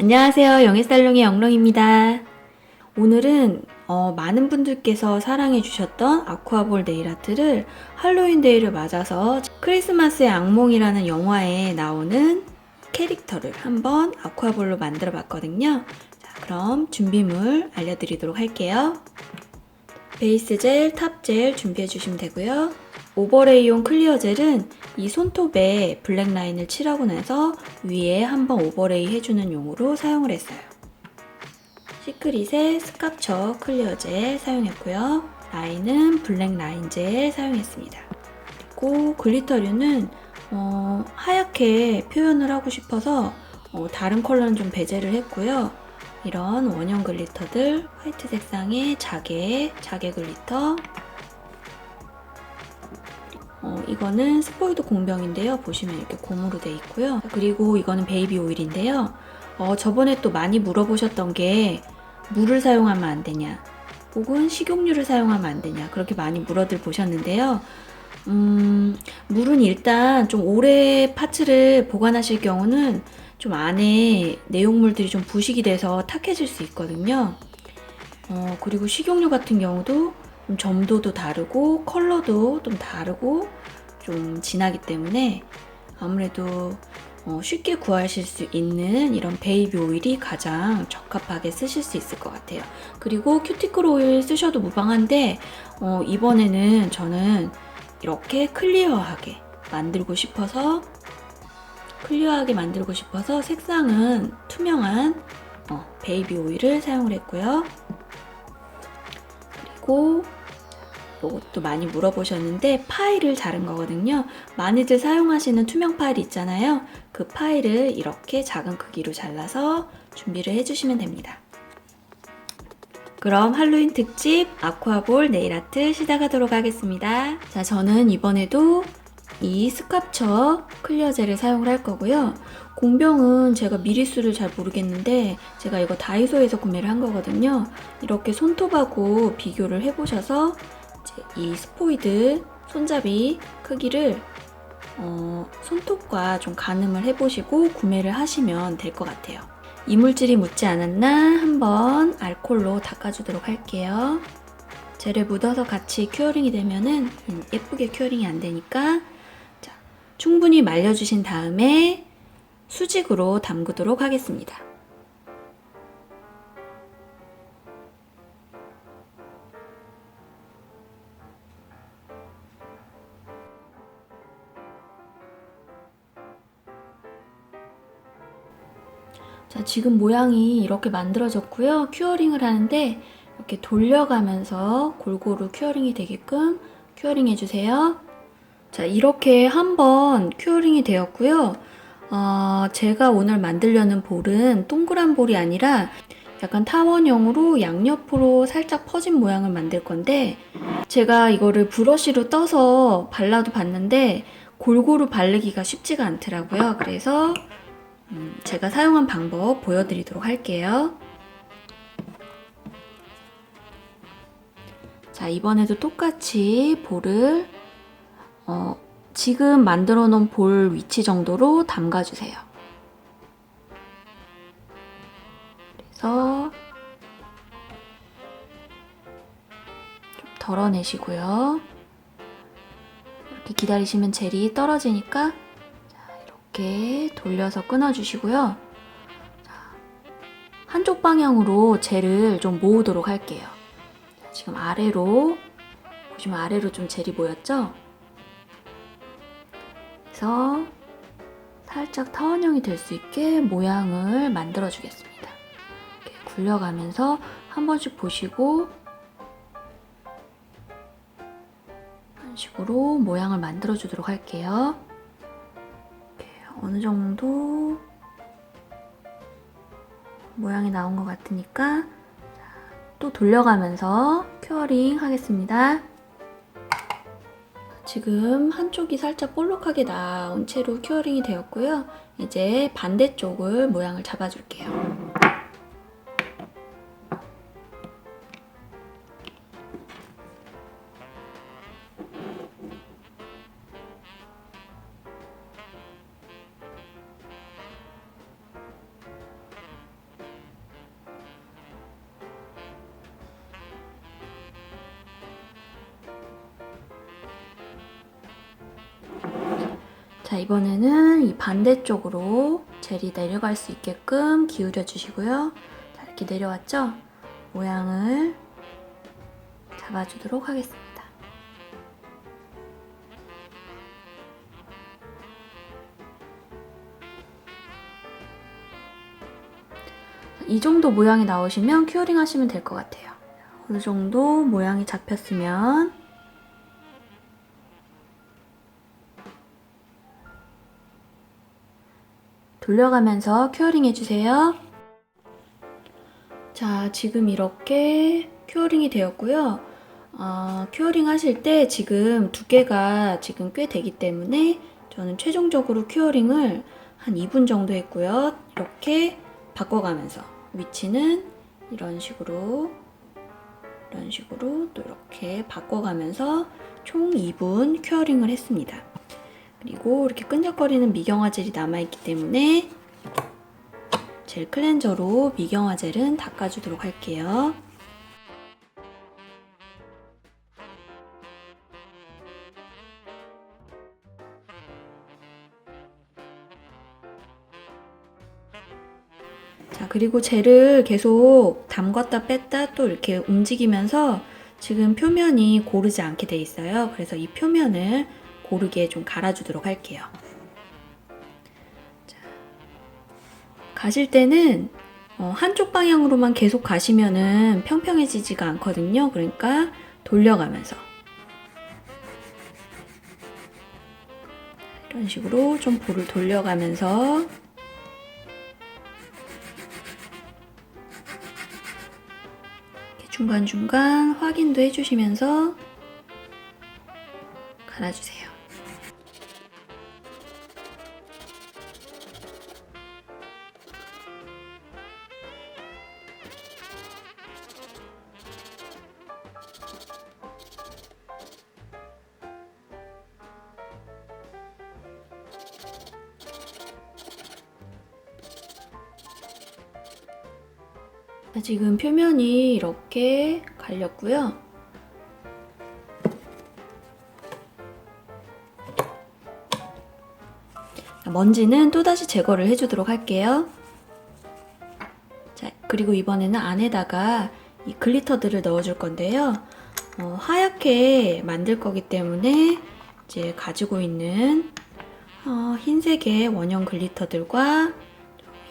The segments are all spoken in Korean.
안녕하세요. 영애살롱의 영롱입니다. 오늘은 어, 많은 분들께서 사랑해 주셨던 아쿠아볼 네일 아트를 할로윈 데이를 맞아서 크리스마스의 악몽이라는 영화에 나오는 캐릭터를 한번 아쿠아볼로 만들어 봤거든요. 자, 그럼 준비물 알려드리도록 할게요. 베이스 젤, 탑 젤 준비해 주시면 되고요. 오버레이용 클리어 젤은 이 손톱에 블랙 라인을 칠하고 나서 위에 한번 오버레이 해주는 용으로 사용을 했어요. 시크릿의 스캅처 클리어 젤 사용했고요. 라인은 블랙 라인 젤 사용했습니다. 그리고 글리터류는 어, 하얗게 표현을 하고 싶어서 어, 다른 컬러는 좀 배제를 했고요. 이런 원형 글리터들 화이트 색상의 자개, 자개 글리터 어, 이거는 스포이드 공병인데요. 보시면 이렇게 고무로 돼 있고요. 그리고 이거는 베이비 오일인데요. 어, 저번에 또 많이 물어보셨던 게 물을 사용하면 안 되냐, 혹은 식용유를 사용하면 안 되냐, 그렇게 많이 물어들 보셨는데요. 음, 물은 일단 좀 오래 파츠를 보관하실 경우는 좀 안에 내용물들이 좀 부식이 돼서 탁해질 수 있거든요. 어, 그리고 식용유 같은 경우도 좀 점도도 다르고 컬러도 좀 다르고 좀 진하기 때문에 아무래도 어, 쉽게 구하실 수 있는 이런 베이비 오일이 가장 적합하게 쓰실 수 있을 것 같아요. 그리고 큐티클 오일 쓰셔도 무방한데 어, 이번에는 저는 이렇게 클리어하게 만들고 싶어서 클리어하게 만들고 싶어서 색상은 투명한 어, 베이비 오일을 사용을 했고요. 그리고 이것도 많이 물어보셨는데 파일을 자른 거거든요. 많이들 사용하시는 투명 파일 있잖아요. 그 파일을 이렇게 작은 크기로 잘라서 준비를 해주시면 됩니다. 그럼 할로윈 특집 아쿠아볼 네일 아트 시작하도록 하겠습니다. 자, 저는 이번에도 이 스캅처 클리어 젤을 사용을 할 거고요. 공병은 제가 미리수를 잘 모르겠는데 제가 이거 다이소에서 구매를 한 거거든요. 이렇게 손톱하고 비교를 해보셔서 이 스포이드 손잡이 크기를 어, 손톱과 좀 가늠을 해보시고 구매를 하시면 될 것 같아요. 이물질이 묻지 않았나 한번 알콜로 닦아주도록 할게요. 젤에 묻어서 같이 큐어링이 되면은 예쁘게 큐어링이 안 되니까 자, 충분히 말려주신 다음에 수직으로 담그도록 하겠습니다. 지금 모양이 이렇게 만들어졌고요. 큐어링을 하는데 이렇게 돌려가면서 골고루 큐어링이 되게끔 큐어링 해주세요. 자, 이렇게 한번 큐어링이 되었고요. 어, 제가 오늘 만들려는 볼은 동그란 볼이 아니라 약간 타원형으로 양옆으로 살짝 퍼진 모양을 만들 건데 제가 이거를 브러쉬로 떠서 발라도 봤는데 골고루 바르기가 쉽지가 않더라고요. 그래서 음, 제가 사용한 방법 보여드리도록 할게요. 자, 이번에도 똑같이 볼을 어, 지금 만들어 놓은 볼 위치 정도로 담가주세요. 그래서 좀 덜어내시고요. 이렇게 기다리시면 젤이 떨어지니까 이렇게 돌려서 끊어주시고요. 자, 한쪽 방향으로 젤을 좀 모으도록 할게요. 자, 지금 아래로 보시면 아래로 좀 젤이 모였죠? 그래서 살짝 타원형이 될 수 있게 모양을 만들어 주겠습니다. 굴려가면서 한 번씩 보시고 이런 식으로 모양을 만들어 주도록 할게요. 어느 정도 모양이 나온 것 같으니까 또 돌려가면서 큐어링 하겠습니다. 지금 한쪽이 살짝 볼록하게 나온 채로 큐어링이 되었고요. 이제 반대쪽을 모양을 잡아줄게요. 자, 이번에는 이 반대쪽으로 젤이 내려갈 수 있게끔 기울여 주시고요. 자, 이렇게 내려왔죠? 모양을 잡아주도록 하겠습니다. 이 정도 모양이 나오시면 큐어링 하시면 될 것 같아요. 어느 정도 모양이 잡혔으면 돌려가면서 큐어링 해주세요. 자, 지금 이렇게 큐어링이 되었고요. 어, 큐어링 하실 때 지금 두께가 지금 꽤 되기 때문에 저는 최종적으로 큐어링을 한 2분 정도 했고요. 이렇게 바꿔가면서 위치는 이런 식으로 이런 식으로 또 이렇게 바꿔가면서 총 2분 큐어링을 했습니다. 그리고 이렇게 끈적거리는 미경화 젤이 남아있기 때문에 젤 클렌저로 미경화 젤은 닦아주도록 할게요. 자, 그리고 젤을 계속 담갔다 뺐다 또 이렇게 움직이면서 지금 표면이 고르지 않게 돼 있어요. 그래서 이 표면을 고르게 좀 갈아주도록 할게요. 자, 가실 때는 어, 한쪽 방향으로만 계속 가시면은 평평해지지가 않거든요. 그러니까 돌려가면서 이런 식으로 좀 볼을 돌려가면서 중간중간 확인도 해주시면서 갈아주세요. 지금 표면이 이렇게 갈렸고요. 자, 먼지는 또다시 제거를 해주도록 할게요. 자, 그리고 이번에는 안에다가 이 글리터들을 넣어줄 건데요. 어, 하얗게 만들 거기 때문에 이제 가지고 있는 어, 흰색의 원형 글리터들과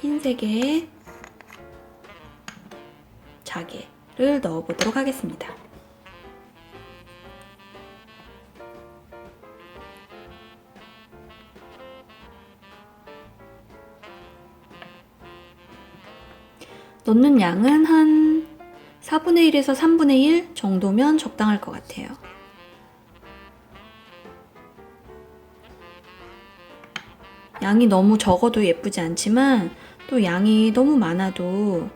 흰색의 자개를 넣어보도록 하겠습니다. 넣는 양은 한 4분의 1에서 3분의 1 정도면 적당할 것 같아요. 양이 너무 적어도 예쁘지 않지만 또 양이 너무 많아도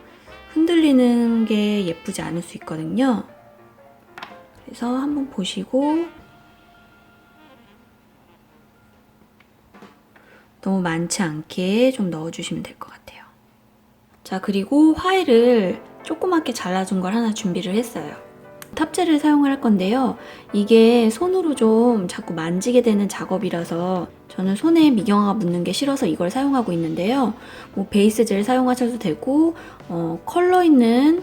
흔들리는 게 예쁘지 않을 수 있거든요. 그래서 한번 보시고 너무 많지 않게 좀 넣어주시면 될 것 같아요. 자, 그리고 화일을 조그맣게 잘라준 걸 하나 준비를 했어요. 탑재를 사용할 건데요. 이게 손으로 좀 자꾸 만지게 되는 작업이라서 저는 손에 미경화가 묻는 게 싫어서 이걸 사용하고 있는데요. 뭐 베이스 젤 사용하셔도 되고 어, 컬러 있는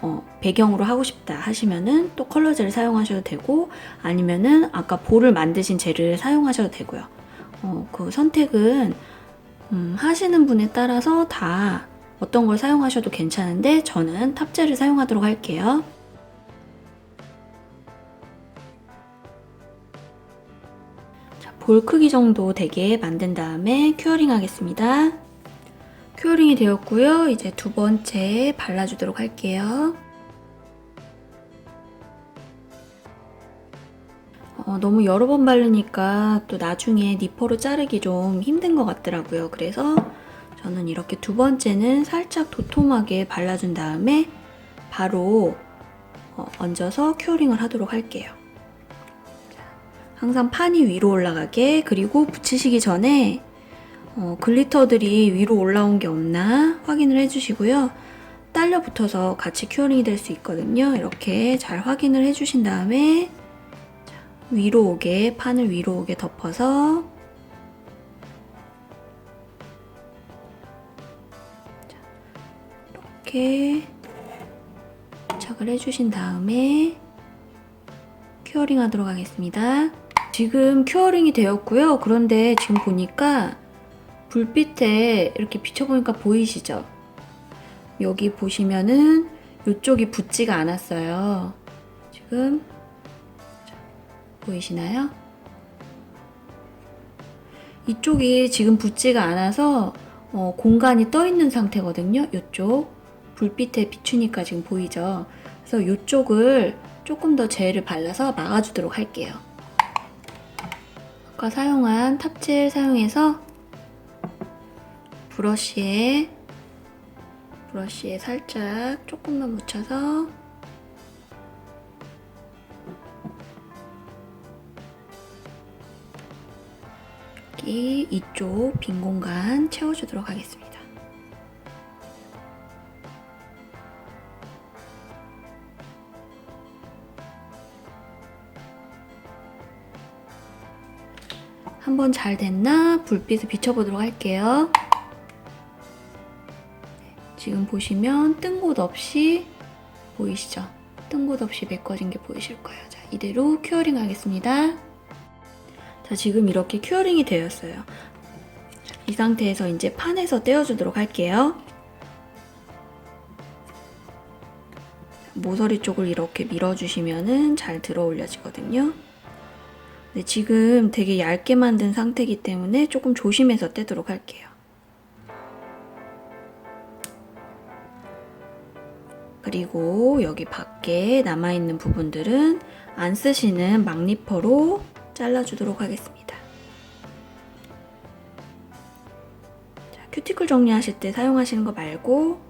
어, 배경으로 하고 싶다 하시면은 또 컬러 젤 사용하셔도 되고 아니면은 아까 볼을 만드신 젤을 사용하셔도 되고요. 어, 그 선택은 음, 하시는 분에 따라서 다 어떤 걸 사용하셔도 괜찮은데 저는 탑젤을 사용하도록 할게요. 볼 크기 정도 되게 만든 다음에 큐어링 하겠습니다. 큐어링이 되었고요. 이제 두 번째 발라주도록 할게요. 어, 너무 여러 번 바르니까 또 나중에 니퍼로 자르기 좀 힘든 것 같더라고요. 그래서 저는 이렇게 두 번째는 살짝 도톰하게 발라준 다음에 바로 어, 얹어서 큐어링을 하도록 할게요. 항상 판이 위로 올라가게 그리고 붙이시기 전에 어, 글리터들이 위로 올라온 게 없나 확인을 해주시고요. 딸려 붙어서 같이 큐어링이 될 수 있거든요. 이렇게 잘 확인을 해주신 다음에 위로 오게 판을 위로 오게 덮어서 이렇게 부착을 해주신 다음에 큐어링 하도록 하겠습니다. 지금 큐어링이 되었고요. 그런데 지금 보니까 불빛에 이렇게 비춰보니까 보이시죠? 여기 보시면은 이쪽이 붙지가 않았어요. 지금 자, 보이시나요? 이쪽이 지금 붙지가 않아서 어, 공간이 떠 있는 상태거든요. 이쪽 불빛에 비추니까 지금 보이죠. 그래서 이쪽을 조금 더 젤을 발라서 막아주도록 할게요. 아까 사용한 탑젤 사용해서 브러쉬에 브러쉬에 살짝 조금만 묻혀서 이쪽 빈 공간 채워주도록 하겠습니다. 한번 잘 됐나 불빛을 비춰보도록 할게요. 네, 지금 보시면 뜬 곳 없이 보이시죠? 뜬 곳 없이 메꿔진 게 보이실 거예요. 자, 이대로 큐어링 하겠습니다. 자, 지금 이렇게 큐어링이 되었어요. 이 상태에서 이제 판에서 떼어주도록 할게요. 모서리 쪽을 이렇게 밀어주시면은 잘 들어 올려지거든요. 근데 지금 되게 얇게 만든 상태이기 때문에 조금 조심해서 떼도록 할게요. 그리고 여기 밖에 남아있는 부분들은 안 쓰시는 막리퍼로 잘라주도록 하겠습니다. 자, 큐티클 정리하실 때 사용하시는 거 말고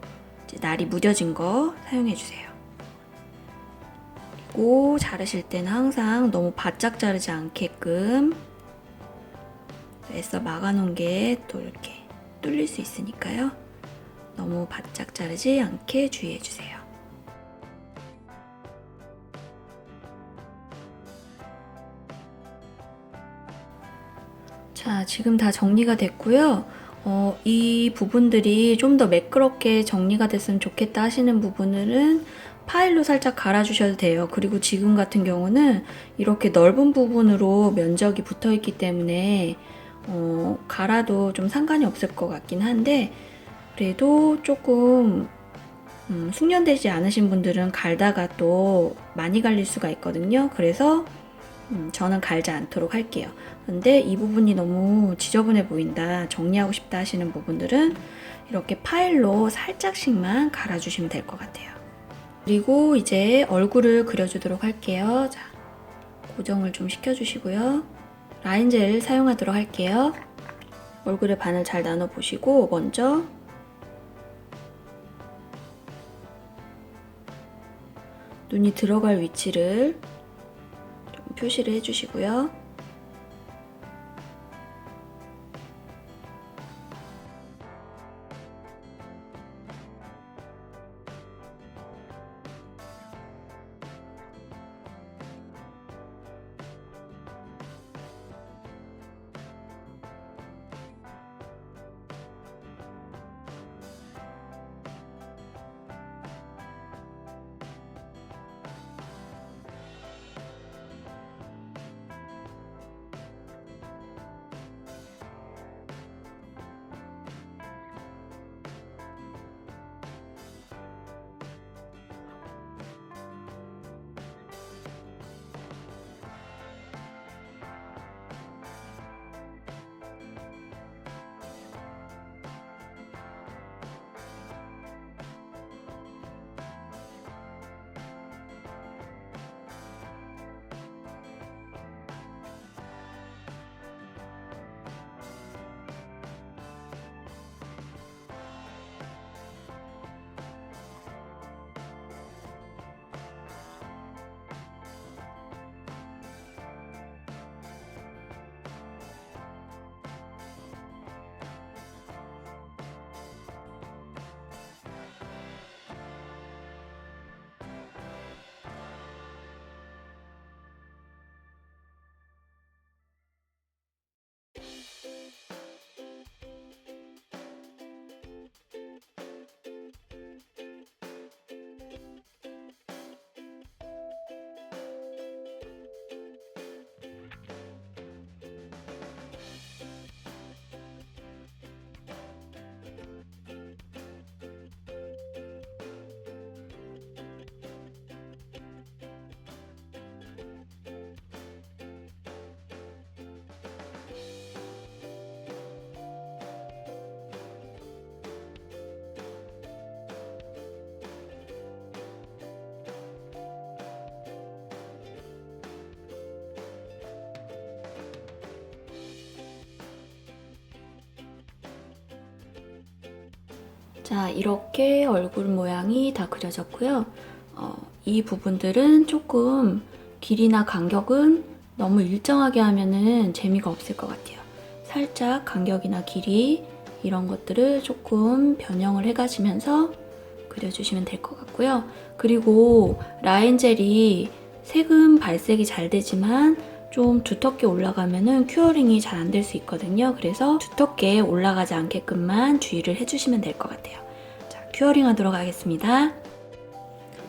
날이 무뎌진 거 사용해주세요. 그리고 자르실 때는 항상 너무 바짝 자르지 않게끔 애써 막아놓은 게 또 이렇게 뚫릴 수 있으니까요. 너무 바짝 자르지 않게 주의해주세요. 자, 지금 다 정리가 됐고요. 어, 이 부분들이 좀 더 매끄럽게 정리가 됐으면 좋겠다 하시는 부분들은 파일로 살짝 갈아주셔도 돼요. 그리고 지금 같은 경우는 이렇게 넓은 부분으로 면적이 붙어 있기 때문에 어, 갈아도 좀 상관이 없을 것 같긴 한데 그래도 조금 음, 숙련되지 않으신 분들은 갈다가 또 많이 갈릴 수가 있거든요. 그래서 음, 저는 갈지 않도록 할게요. 근데 이 부분이 너무 지저분해 보인다, 정리하고 싶다 하시는 부분들은 이렇게 파일로 살짝씩만 갈아주시면 될 것 같아요. 그리고 이제 얼굴을 그려주도록 할게요. 자, 고정을 좀 시켜주시고요. 라인 젤 사용하도록 할게요. 얼굴의 반을 잘 나눠 보시고 먼저 눈이 들어갈 위치를 좀 표시를 해주시고요. 자, 이렇게 얼굴 모양이 다 그려졌고요. 어, 이 부분들은 조금 길이나 간격은 너무 일정하게 하면은 재미가 없을 것 같아요. 살짝 간격이나 길이 이런 것들을 조금 변형을 해가시면서 그려주시면 될 것 같고요. 그리고 라인 젤이 색은 발색이 잘 되지만 좀 두텁게 올라가면은 큐어링이 잘 안 될 수 있거든요. 그래서 두텁게 올라가지 않게끔만 주의를 해주시면 될 것 같아요. 자, 큐어링 하도록 하겠습니다.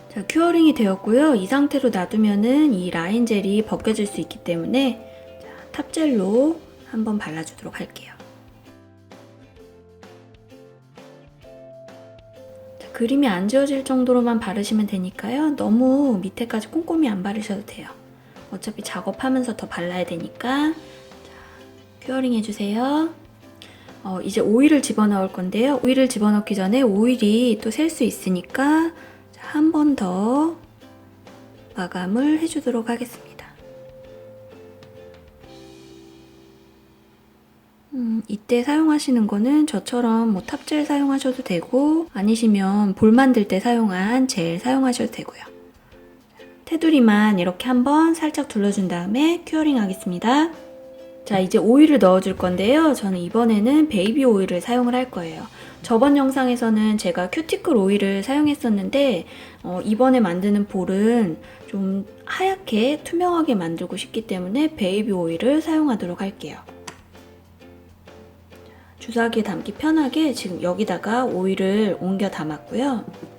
자, 큐어링이 되었고요. 이 상태로 놔두면은 이 라인 젤이 벗겨질 수 있기 때문에 자, 탑젤로 한번 발라주도록 할게요. 자, 그림이 안 지워질 정도로만 바르시면 되니까요. 너무 밑에까지 꼼꼼히 안 바르셔도 돼요. 어차피 작업하면서 더 발라야 되니까 자, 큐어링 해주세요. 어, 이제 오일을 집어넣을 건데요. 오일을 집어넣기 전에 오일이 또 셀 수 있으니까 한 번 더 마감을 해주도록 하겠습니다. 음, 이때 사용하시는 거는 저처럼 뭐 탑젤 사용하셔도 되고 아니시면 볼 만들 때 사용한 젤 사용하셔도 되고요. 테두리만 이렇게 한번 살짝 둘러준 다음에 큐어링 하겠습니다. 자, 이제 오일을 넣어줄 건데요. 저는 이번에는 베이비 오일을 사용을 할 거예요. 저번 영상에서는 제가 큐티클 오일을 사용했었는데, 어, 이번에 만드는 볼은 좀 하얗게 투명하게 만들고 싶기 때문에 베이비 오일을 사용하도록 할게요. 주사기에 담기 편하게 지금 여기다가 오일을 옮겨 담았고요.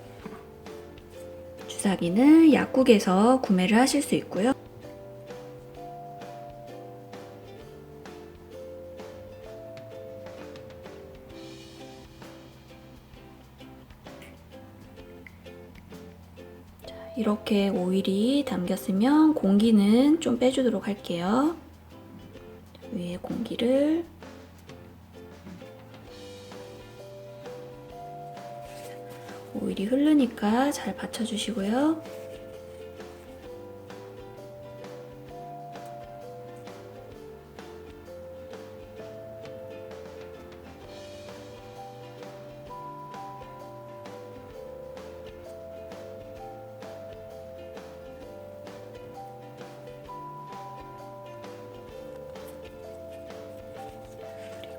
주사기는 약국에서 구매를 하실 수 있고요. 자, 이렇게 오일이 담겼으면 공기는 좀 빼주도록 할게요. 위에 공기를 오일이 흐르니까 잘 받쳐주시고요.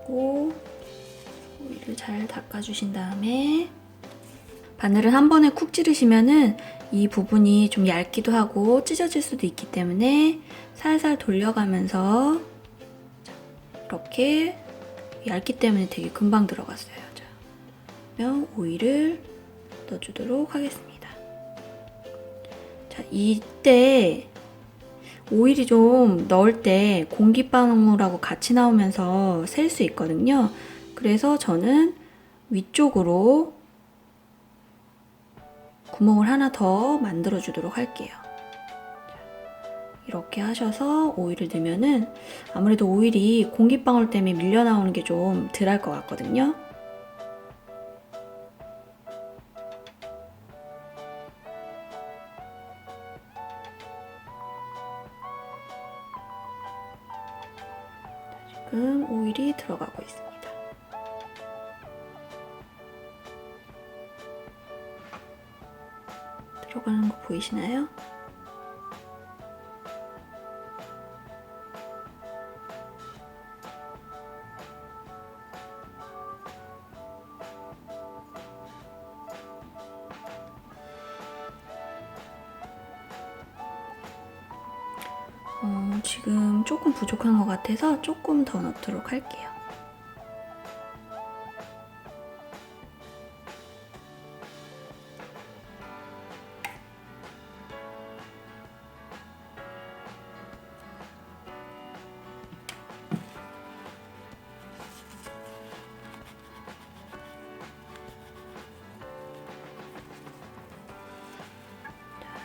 그리고 오일을 잘 닦아주신 다음에 바늘을 한 번에 쿡 찌르시면은 이 부분이 좀 얇기도 하고 찢어질 수도 있기 때문에 살살 돌려가면서 이렇게 얇기 때문에 되게 금방 들어갔어요. 자, 그러면 오일을 넣어주도록 하겠습니다. 자, 이때 오일이 좀 넣을 때 공기방울하고 같이 나오면서 셀 수 있거든요. 그래서 저는 위쪽으로 구멍을 하나 더 만들어 주도록 할게요. 이렇게 하셔서 오일을 넣으면은 아무래도 오일이 공기방울 때문에 밀려 나오는 게 좀 덜할 것 같거든요. 지금 오일이 들어가고 있습니다. 들어가는 거 보이시나요? 어, 지금 조금 부족한 것 같아서 조금 더 넣도록 할게요.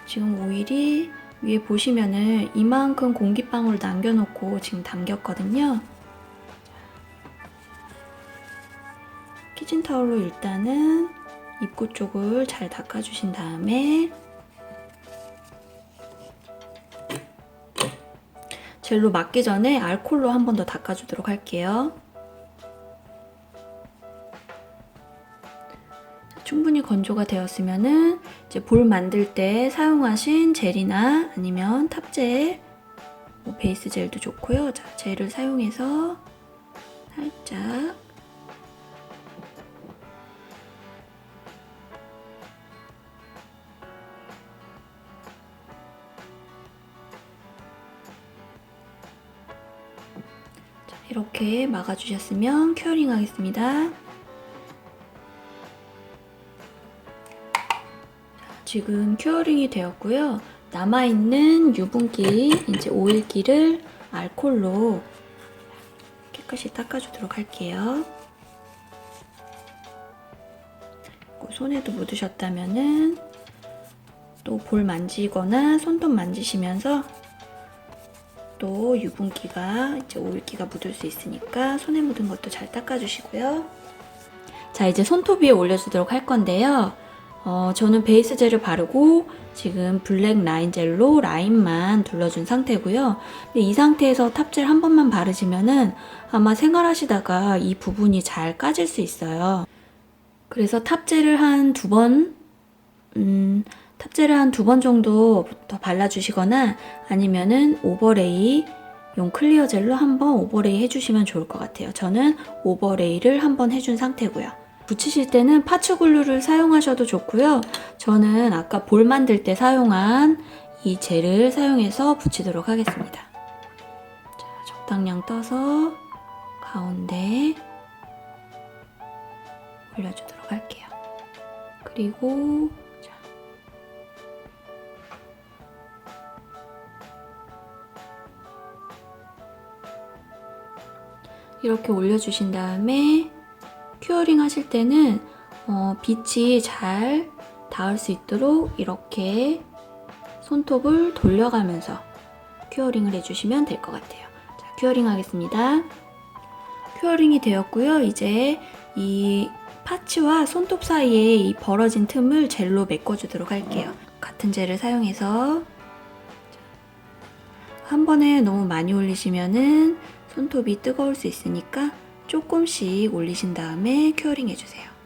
지금 오일이 위에 보시면은 이만큼 공기방울 남겨놓고 지금 담겼거든요. 키친타올로 일단은 입구 쪽을 잘 닦아주신 다음에 젤로 맞기 전에 알콜로 한 번 더 닦아주도록 할게요. 건조가 되었으면은 이제 볼 만들 때 사용하신 젤이나 아니면 탑젤, 뭐 베이스 젤도 좋고요. 자, 젤을 사용해서 살짝 자, 이렇게 막아주셨으면 큐어링 하겠습니다. 지금 큐어링이 되었고요. 남아있는 유분기, 이제 오일기를 알콜로 깨끗이 닦아주도록 할게요. 손에도 묻으셨다면은 또 볼 만지거나 손톱 만지시면서 또 유분기가 이제 오일기가 묻을 수 있으니까 손에 묻은 것도 잘 닦아주시고요. 자 이제 손톱 위에 올려주도록 할 건데요. 어, 저는 베이스 젤을 바르고 지금 블랙 라인 젤로 라인만 둘러준 상태고요. 이 상태에서 탑젤 한 번만 바르시면은 아마 생활하시다가 이 부분이 잘 까질 수 있어요. 그래서 탑젤을 한 두 번, 음, 탑젤을 한 두 번 정도 더 발라주시거나 아니면은 오버레이 용 클리어 젤로 한번 오버레이 해주시면 좋을 것 같아요. 저는 오버레이를 한번 해준 상태고요. 붙이실 때는 파츠글루를 사용하셔도 좋고요. 저는 아까 볼 만들 때 사용한 이 젤을 사용해서 붙이도록 하겠습니다. 자, 적당량 떠서 가운데 올려주도록 할게요. 그리고 자, 이렇게 올려주신 다음에 큐어링 하실 때는 어, 빛이 잘 닿을 수 있도록 이렇게 손톱을 돌려가면서 큐어링을 해주시면 될 것 같아요. 자, 큐어링 하겠습니다. 큐어링이 되었고요. 이제 이 파츠와 손톱 사이에 이 벌어진 틈을 젤로 메꿔주도록 할게요. 같은 젤을 사용해서 한 번에 너무 많이 올리시면은 손톱이 뜨거울 수 있으니까 조금씩 올리신 다음에 큐어링 해주세요.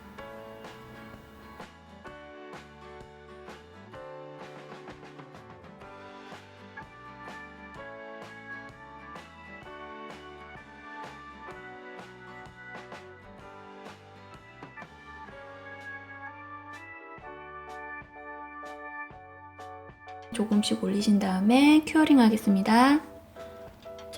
조금씩 올리신 다음에 큐어링 하겠습니다.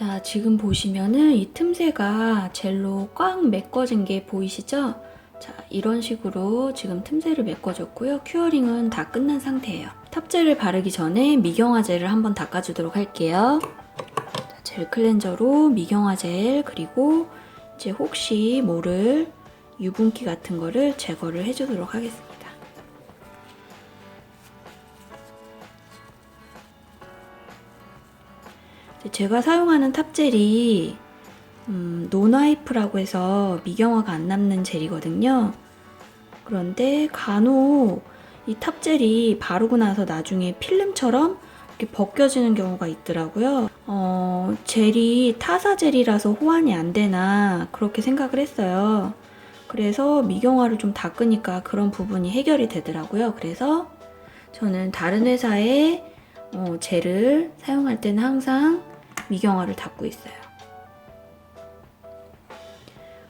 자, 지금 보시면은 이 틈새가 젤로 꽉 메꿔진 게 보이시죠? 자, 이런 식으로 지금 틈새를 메꿔줬고요. 큐어링은 다 끝난 상태예요. 탑젤을 바르기 전에 미경화 젤을 한번 닦아주도록 할게요. 자, 젤 클렌저로 미경화 젤 그리고 이제 혹시 모를 유분기 같은 거를 제거를 해주도록 하겠습니다. 제가 사용하는 탑젤이 음, 노나이프라고 해서 미경화가 안 남는 젤이거든요. 그런데 간혹 이 탑젤이 바르고 나서 나중에 필름처럼 이렇게 벗겨지는 경우가 있더라고요. 어, 젤이 타사 젤이라서 호환이 안 되나 그렇게 생각을 했어요. 그래서 미경화를 좀 닦으니까 그런 부분이 해결이 되더라고요. 그래서 저는 다른 회사의 어, 젤을 사용할 때는 항상 미경화를 닦고 있어요.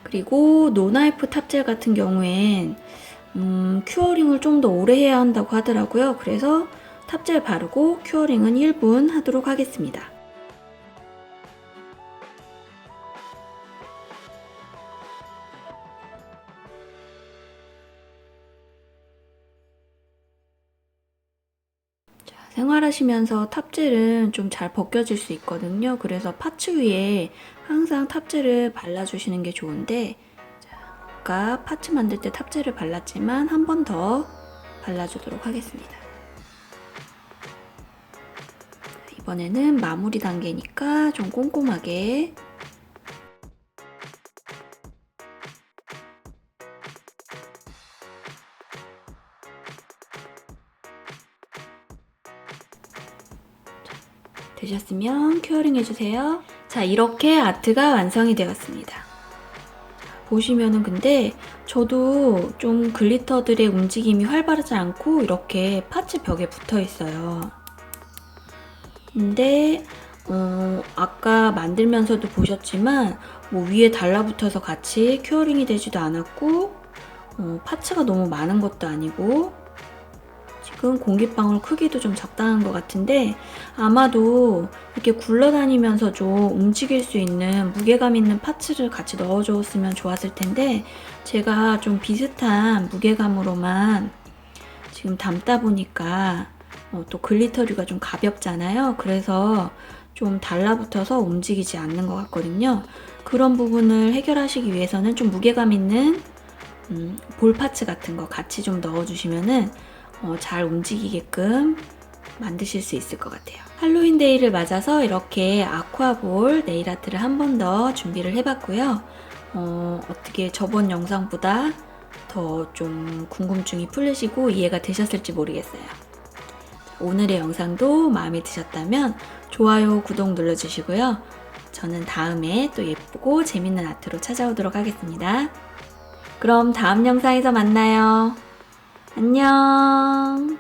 그리고 노나이프 탑젤 같은 경우엔 음, 큐어링을 좀 더 오래 해야 한다고 하더라고요. 그래서 탑젤 바르고 큐어링은 1분 하도록 하겠습니다. 생활하시면서 탑젤은 좀 잘 벗겨질 수 있거든요. 그래서 파츠 위에 항상 탑젤을 발라주시는 게 좋은데, 자, 아까 파츠 만들 때 탑젤을 발랐지만 한 번 더 발라주도록 하겠습니다. 이번에는 마무리 단계니까 좀 꼼꼼하게 되셨으면 큐어링 해주세요. 자, 이렇게 아트가 완성이 되었습니다. 보시면은 근데 저도 좀 글리터들의 움직임이 활발하지 않고 이렇게 파츠 벽에 붙어 있어요. 근데 어, 아까 만들면서도 보셨지만 뭐 위에 달라붙어서 같이 큐어링이 되지도 않았고 어, 파츠가 너무 많은 것도 아니고 지금 공기방울 크기도 좀 적당한 것 같은데 아마도 이렇게 굴러다니면서 좀 움직일 수 있는 무게감 있는 파츠를 같이 넣어줬으면 좋았을 텐데 제가 좀 비슷한 무게감으로만 지금 담다 보니까 어, 또 글리터류가 좀 가볍잖아요. 그래서 좀 달라붙어서 움직이지 않는 것 같거든요. 그런 부분을 해결하시기 위해서는 좀 무게감 있는 음, 볼 파츠 같은 거 같이 좀 넣어주시면은 어, 잘 움직이게끔 만드실 수 있을 것 같아요. 할로윈 데이를 맞아서 이렇게 아쿠아볼 네일 아트를 한 번 더 준비를 해봤고요. 어, 어떻게 저번 영상보다 더 좀 궁금증이 풀리시고 이해가 되셨을지 모르겠어요. 오늘의 영상도 마음에 드셨다면 좋아요, 구독 눌러주시고요. 저는 다음에 또 예쁘고 재밌는 아트로 찾아오도록 하겠습니다. 그럼 다음 영상에서 만나요. 안녕.